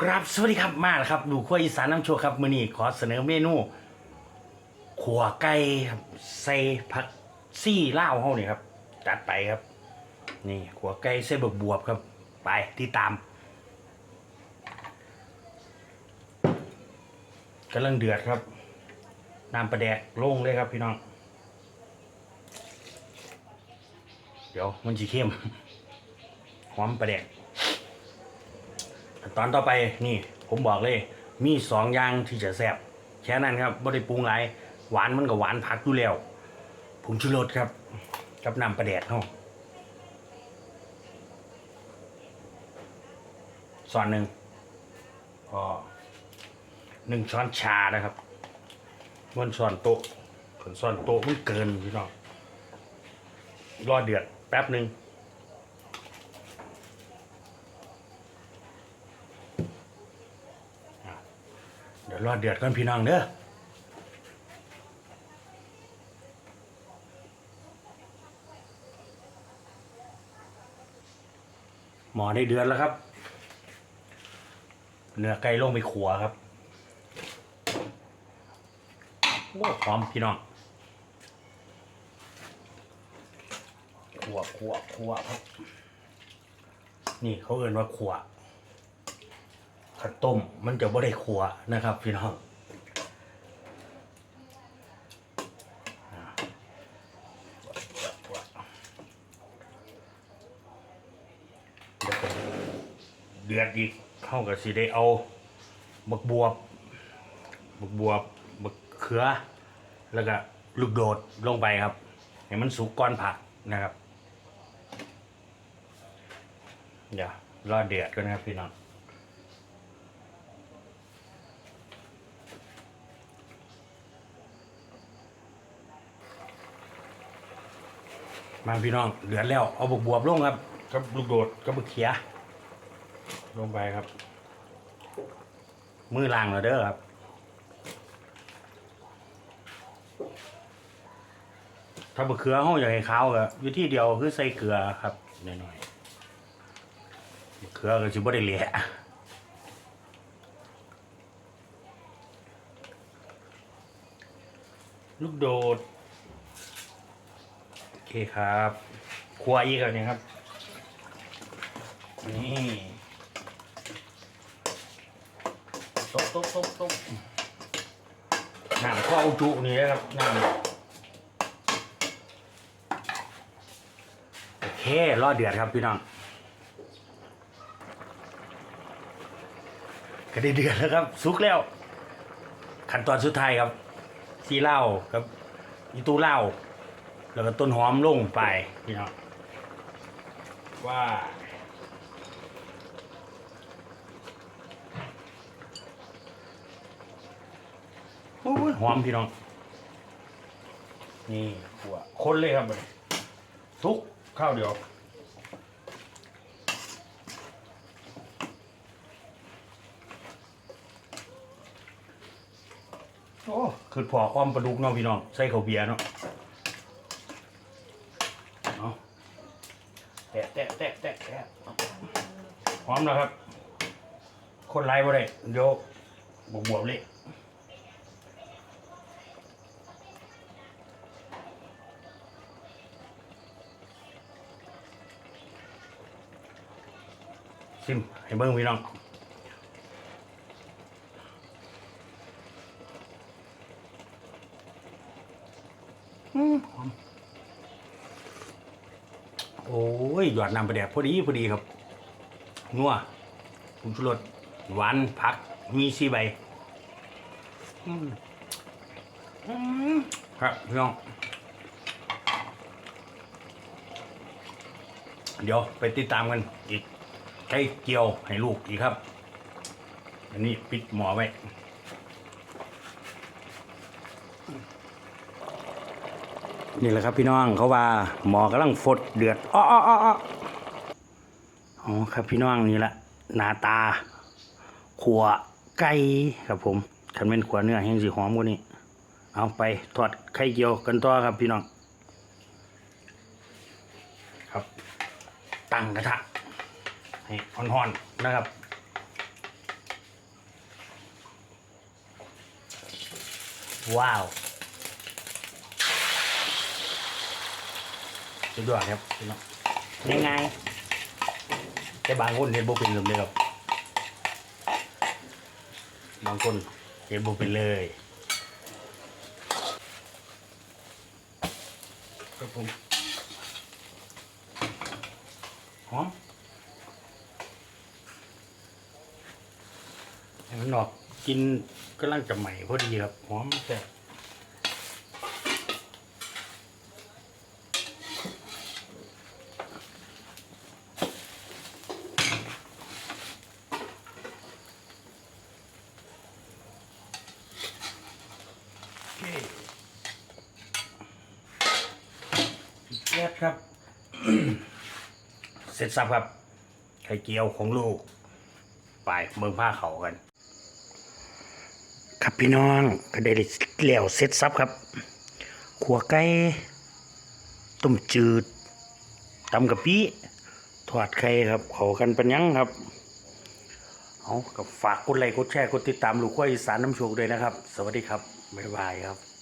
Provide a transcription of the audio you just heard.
ครับสวัสดีครับมาแล้วครับ ดูขั้วอีสานน้ำโชวครับมื้อนี้ขอเสนอเมนูขัวไก่ครับใส่ผักซี่ล่าเฮานี่ครับ จัดไปครับ นี่ขัวไก่ใส่บวบบวบครับ ไปที่ตามกำลังเดือดครับน้ำปลาแดกลงเลยครับพี่น้อง เดี๋ยวมันจะเข้มหอมปลาแดก ตอนต่อไปนี่ผมบอกเลย มีสองอย่างที่จะแซ่บแค่นั้นครับไม่ได้ปรุงอะไรหวานมันก็หวานผักอยู่แล้วผงชูรสครับ กับน้ำปลาแดดเนาะส่วนหนึ่งพอหนึ่งช้อนชานะครับมันช้อนโต๊ะส่วนช้อนโต๊ะมันเกินพี่น้องรอเดือดแป๊บหนึ่ง เดี๋ยวรอเดือดก่อนพี่น้องเด้อหมอได้เดือนแล้วครับ เนื้อไก่ลงไปขัวครับโอ้หอมพี่น้องขัวขัวขัวครับ นี่เขาเอ่นว่าขัว ข้าวต้มมันจะบ่ได้ขัวนะครับ พี่น้องเดือดอีกเข้ากับสิได้เอาบักบวบบักบวบบักเขือ แล้วก็ลูกโดดลงไปครับให้มันสุกก้อนผักนะครับ เดี๋ยวรอเดือดกันนะครับพี่น้อง มาพี่น้องเดือดแล้ว เอาบวบบวบลงครับกับลูกโดดกับบึกเขีย ลงไปครับ มือล่างแล้วเด้อครับถ้าบะเขือห้องอยากให้ขาวก็อยู่ที่เดียวคือใส่เกลือครับหน่อยๆบะเขือก็จะบ่ได้เละลูกโดดโอเคครับครัวอีกแล้วเนี่ยครับ นี่ตบตบตบตบน้ำข้าวจุนี่นะครับน้ำโอเครอเดือดครับพี่น้องก็ได้เดือดแล้วครับสุกแล้ว ขั้นตอนสุดท้ายครับซีเหล้าครับอีตูเหล้า แล้วก็ต้นหอมลงไปพี่น้องว่าโอ้ยหอมพี่น้อง นี่ขัวคนเลยครับบัดนี้ทุกข้าวเดียวโอ้คือพออ้อมปลาดุกเนาะพี่น้อง ใส่ข้าวเบียร์เนาะ เอา แตะแตะแตะแตะแตะพร้อมแล้วครับ คนไล่บ่ได้เดี๋ยวบวกบวกเลยซิมให้เบิ่งพี่น้องอืมห อมโอ้ยหยอดน้ำปลาแดกพอดีพอดีครับนัวผงชูรสหวานผักมีสีใบอืมอืมครับพี่น้อง เดี๋ยวไปติดตามกันอีกใช้เกียวให้ลูกอีกครับ อันนี้ปิดหมอไว้ นี่แหละครับพี่น้องเขาว่าหมอกำลังฟดเดือดอ้ออ้ออ้ออ๋อครับพี่น้องนี่แหละหน้าตา ขัวไก่ครับผมคันเป็นขัวเนื้อแห้งสีหอมกว่านี้เอาไปถอดไข่เกี๊ยวกันต่อครับพี่น้อง ครับ ตั้งกระทะให้ห่อนๆนะครับว้าว สุดยอดครับพี่น้องง่ายๆแต่บางคนเห็นบุเป็นเลยครับบางคนเห็นบุเป็นเลยครับผมหอมให้มันออกกินกำลังจะใหม่พอดีครับหอมแต่บ แซ่บครับ เสร็จสับครับ ไข่เจียวของลูก ไปเมืองผ้าเขากัน ครับพี่น้องก็ได้แล้วเสร็จสับครับ ขัวไก่ต้มจืดตำกะปิทอดไข่ครับ เขากันเป็นยังครับเอากับฝากกดไลค์กดแชร์กดติดตามลูกขั้วอีสานน้ำโชคด้วยนะครับ สวัสดีครับ บ๊ายบายครับ